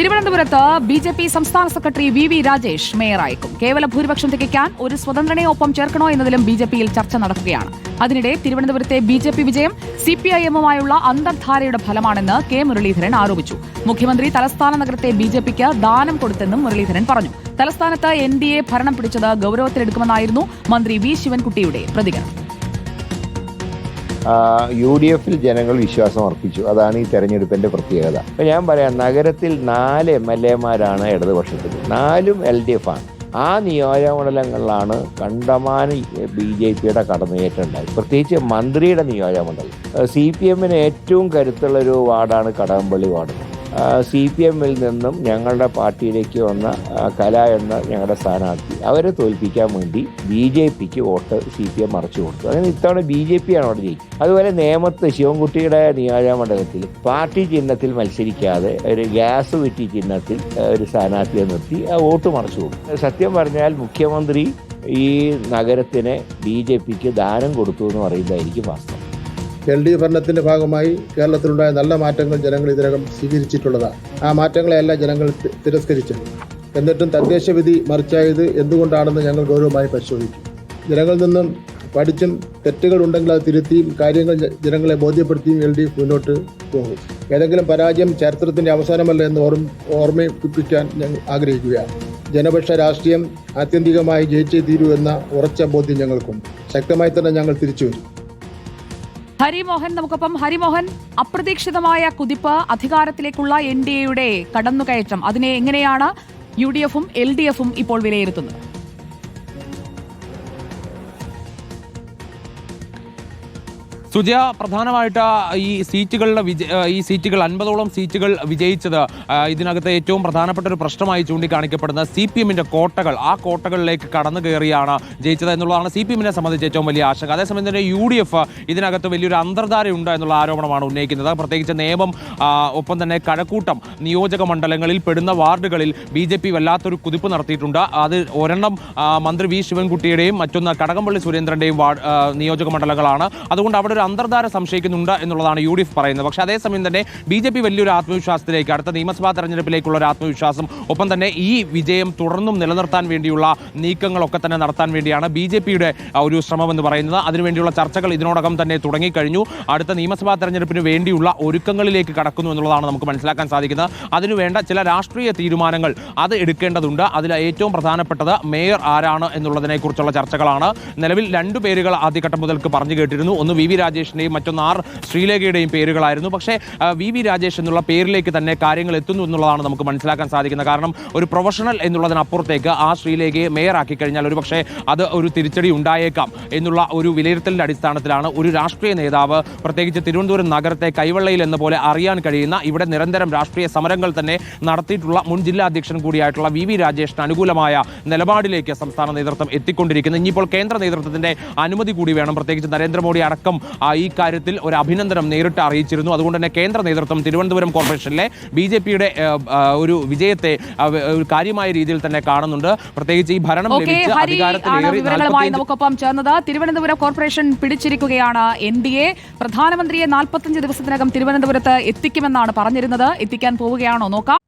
തിരുവനന്തപുരത്ത് B J P സംസ്ഥാന secretary V V Rajesh മേയറായേക്കും. കേവല ഭൂരിപക്ഷം തികയ്ക്കാൻ ഒരു സ്വതന്ത്രനെ ഒപ്പം ചേർക്കണോ എന്നതിലും ബി ജെ പിയിൽ ചർച്ച നടക്കുകയാണ്. അതിനിടെ തിരുവനന്തപുരത്തെ ബി ജെ പി വിജയം സി പി ഐ എമ്മുമായുള്ള അന്തർധാരയുടെ ഫലമാണെന്ന് കെ മുരളീധരൻ ആരോപിച്ചു. മുഖ്യമന്ത്രി തലസ്ഥാന നഗരത്തെ ബി ജെ പിക്ക് ദാനം കൊടുത്തെന്നും മുരളീധരൻ പറഞ്ഞു. തലസ്ഥാനത്ത് എൻ ഡി എ ഭരണം പിടിച്ചത് ഗൌരവത്തിലെടുക്കുമെന്നായിരുന്നു മന്ത്രി വി ശിവൻകുട്ടിയുടെ പ്രതികരണം. യു ഡി എഫിൽ ജനങ്ങൾ വിശ്വാസം അർപ്പിച്ചു. അതാണ് ഈ തെരഞ്ഞെടുപ്പിന്റെ പ്രത്യേകത. അപ്പൊ ഞാൻ പറയാം നഗരത്തിൽ നാല് എം എൽ എമാരാണ് ഇടതുപക്ഷത്തിൽ നാലും എൽ ഡി എഫ് ആണ് ആ നിയോജകമണ്ഡലങ്ങളിലാണ് കണ്ടമാനം ബി ജെ പിയുടെ കടന്നുകയറ്റം ഉണ്ടായത് പ്രത്യേകിച്ച് മന്ത്രിയുടെ നിയോജകമണ്ഡലം. സി പി എമ്മിന് ഏറ്റവും കരുത്തുള്ളൊരു വാർഡാണ് കടകംപള്ളി വാർഡ്. സി പി എമ്മിൽ നിന്നും ഞങ്ങളുടെ പാർട്ടിയിലേക്ക് വന്ന കല എന്ന ഞങ്ങളുടെ സ്ഥാനാർത്ഥി അവരെ തോൽപ്പിക്കാൻ വേണ്ടി ബി ജെ പിക്ക് വോട്ട് സി പി എം മറച്ചു കൊടുത്തു. അങ്ങനെ ഇത്തവണ ബി ജെ പി ആണ് അവിടെ ജയിക്കും അതുപോലെ നേമത്ത് ശിവൻകുട്ടിയുടെ നിയോജകമണ്ഡലത്തിൽ പാർട്ടി ചിഹ്നത്തിൽ മത്സരിക്കാതെ ഒരു ഗ്യാസ് വെറ്റി ചിഹ്നത്തിൽ ഒരു സ്ഥാനാർത്ഥിയെ നിർത്തി ആ വോട്ട് മറച്ചു കൊടുത്തു. സത്യം പറഞ്ഞാൽ മുഖ്യമന്ത്രി ഈ നഗരത്തിന് ബി ജെ പിക്ക് ദാനം കൊടുത്തു എന്ന് പറയുന്നതായിരിക്കും വാസ്തവം. എൽ ഡി ഭരണത്തിന്റെ ഭാഗമായി കേരളത്തിലുണ്ടായ നല്ല മാറ്റങ്ങൾ ജനങ്ങൾ ഇതിനകം സ്വീകരിച്ചിട്ടുള്ളതാണ്. ആ മാറ്റങ്ങളെല്ലാം ജനങ്ങൾ തിരസ്കരിച്ചു. എന്നിട്ടും തദ്ദേശ വിധി മറിച്ചായത് എന്തുകൊണ്ടാണെന്ന് ഞങ്ങൾ ഗൗരവമായി പരിശോധിക്കും. ജനങ്ങളിൽ നിന്നും പഠിച്ചും തെറ്റുകൾ ഉണ്ടെങ്കിൽ അത് തിരുത്തിയും കാര്യങ്ങൾ ജനങ്ങളെ ബോധ്യപ്പെടുത്തിയും എൽ ഡി എഫ് മുന്നോട്ട് പോകും. ഏതെങ്കിലും പരാജയം ചരിത്രത്തിന്റെ അവസാനമല്ല എന്ന് ഓർമ്മ ഓർമ്മിപ്പിക്കാൻ ഞങ്ങൾ ആഗ്രഹിക്കുകയാണ്. ജനപക്ഷ രാഷ്ട്രീയം ആത്യന്തികമായി ജയിച്ചേ തീരൂ എന്ന ഉറച്ച ബോധ്യം ഞങ്ങൾക്കുണ്ട്. ശക്തമായി തന്നെ ഞങ്ങൾ തിരിച്ചു വരും. ഹരിമോഹൻ നമുക്കൊപ്പം. ഹരിമോഹൻ അപ്രതീക്ഷിതമായ കുതിപ്പ് അധികാരത്തിലേക്കുള്ള എൻ ഡി എയുടെ കടന്നുകയറ്റം. അതിനെ എങ്ങനെയാണ് യു ഡി എഫും എൽ ഡി എഫും ഇപ്പോൾ വിലയിരുത്തുന്നത്? സുജയ പ്രധാനമായിട്ട് ഈ സീറ്റുകളുടെ വിജ ഈ സീറ്റുകൾ അൻപതോളം സീറ്റുകൾ വിജയിച്ചത് ഇതിനകത്ത് ഏറ്റവും പ്രധാനപ്പെട്ട ഒരു പ്രശ്നമായി ചൂണ്ടിക്കാണിക്കപ്പെടുന്ന സി പി എമ്മിന്റെ കോട്ടകൾ. ആ കോട്ടകളിലേക്ക് കടന്നു കയറിയാണ് ജയിച്ചത് എന്നുള്ളതാണ് സി പി എമ്മിനെ സംബന്ധിച്ച് ഏറ്റവും വലിയ ആശങ്ക. അതേസമയം തന്നെ യു ഡി എഫ് ഇതിനകത്ത് വലിയൊരു അന്തർധാരയുണ്ട് എന്നുള്ള ആരോപണമാണ് ഉന്നയിക്കുന്നത്. പ്രത്യേകിച്ച് നിയമം ഒപ്പം തന്നെ കഴക്കൂട്ടം നിയോജക മണ്ഡലങ്ങളിൽ പെടുന്ന വാർഡുകളിൽ ബി ജെ പി വല്ലാത്തൊരു കുതിപ്പ് നടത്തിയിട്ടുണ്ട്. അത് ഒരെണ്ണം മന്ത്രി വി ശിവൻകുട്ടിയുടെയും മറ്റൊന്ന് കടകംപള്ളി സുരേന്ദ്രന്റെയും വാർഡ് നിയോജക മണ്ഡലങ്ങളാണ്. അതുകൊണ്ട് അവിടെ ഒരു അന്തർധാര സംശയിക്കുന്നുണ്ട് എന്നുള്ളതാണ് യു ഡി എഫ് പറയുന്നത്. പക്ഷേ അതേസമയം തന്നെ ബി ജെ പി വലിയൊരു ആത്മവിശ്വാസത്തിലേക്ക് അടുത്ത നിയമസഭാ തെരഞ്ഞെടുപ്പിലേക്കുള്ള ഒരു ആത്മവിശ്വാസം ഒപ്പം തന്നെ ഈ വിജയം തുടർന്നും നിലനിർത്താൻ വേണ്ടിയുള്ള നീക്കങ്ങളൊക്കെ തന്നെ നടത്താൻ വേണ്ടിയാണ് ബി ജെ പിയുടെ ഒരു ശ്രമം എന്ന് പറയുന്നത്. അതിനുവേണ്ടിയുള്ള ചർച്ചകൾ ഇതിനോടകം തന്നെ തുടങ്ങിക്കഴിഞ്ഞു. അടുത്ത നിയമസഭാ തെരഞ്ഞെടുപ്പിന് വേണ്ടിയുള്ള ഒരുക്കങ്ങളിലേക്ക് കടക്കുന്നു എന്നുള്ളതാണ് നമുക്ക് മനസ്സിലാക്കാൻ സാധിക്കുന്നത്. അതിനുവേണ്ട ചില രാഷ്ട്രീയ തീരുമാനങ്ങൾ അത് എടുക്കേണ്ടതുണ്ട്. അതിൽ ഏറ്റവും പ്രധാനപ്പെട്ടത് മേയർ ആരാണ് എന്നുള്ളതിനെക്കുറിച്ചുള്ള ചർച്ചകളാണ്. നിലവിൽ രണ്ടു പേരുകൾ ആദ്യഘട്ടം മുതൽക്ക് പറഞ്ഞു കേട്ടിരുന്നു. ഒന്ന് വി വി രാജേഷിന്റെയും മറ്റൊന്ന് ആർ ശ്രീലേഖയുടെയും പേരുകളായിരുന്നു. പക്ഷേ വി വി രാജേഷ് എന്നുള്ള പേരിലേക്ക് തന്നെ കാര്യങ്ങൾ എത്തുന്നു എന്നുള്ളതാണ് നമുക്ക് മനസ്സിലാക്കാൻ സാധിക്കുന്നത്. കാരണം ഒരു പ്രൊഫഷണൽ എന്നുള്ളതിനപ്പുറത്തേക്ക് ആ ശ്രീലേഖയെ മേയറാക്കി കഴിഞ്ഞാൽ ഒരു പക്ഷേ അത് ഒരു തിരിച്ചടി ഉണ്ടായേക്കാം എന്നുള്ള ഒരു വിലയിരുത്തലിന്റെ അടിസ്ഥാനത്തിലാണ് ഒരു രാഷ്ട്രീയ നേതാവ് പ്രത്യേകിച്ച് തിരുവനന്തപുരം നഗരത്തെ കൈവെള്ളയിൽ എന്ന പോലെ അറിയാൻ കഴിയുന്ന ഇവിടെ നിരന്തരം രാഷ്ട്രീയ സമരങ്ങൾ തന്നെ നടത്തിയിട്ടുള്ള മുൻ ജില്ലാ അധ്യക്ഷൻ കൂടിയായിട്ടുള്ള വി വി രാജേഷിന് അനുകൂലമായ നിലപാടിലേക്ക് സംസ്ഥാന നേതൃത്വം എത്തിക്കൊണ്ടിരിക്കുന്നത് ഇനിയിപ്പോൾ കേന്ദ്ര നേതൃത്വത്തിന്റെ അനുമതി കൂടി വേണം. പ്രത്യേകിച്ച് നരേന്ദ്രമോദി അടക്കം ഈ കാര്യത്തിൽ ഒരു അഭിനന്ദനം നേരിട്ട് അറിയിച്ചിരുന്നു. അതുകൊണ്ട് തന്നെ കേന്ദ്ര നേതൃത്വം തിരുവനന്തപുരം കോർപ്പറേഷനിലെ ബി ജെ പിയുടെ ഒരു വിജയത്തെ ഒരു കാര്യമായ രീതിയിൽ തന്നെ കാണുന്നുണ്ട്. പ്രത്യേകിച്ച് ഈ ഭരണം വിവരങ്ങളുമായി നമുക്കൊപ്പം ചേർന്നത്. തിരുവനന്തപുരം കോർപ്പറേഷൻ പിടിച്ചിരിക്കുകയാണ് എൻ ഡി എ. പ്രധാനമന്ത്രിയെ നാൽപ്പത്തഞ്ച് ദിവസത്തിനകം തിരുവനന്തപുരത്ത് എത്തിക്കുമെന്നാണ് പറഞ്ഞിരുന്നത്. എത്തിക്കാൻ പോവുകയാണോ? നോക്കാം.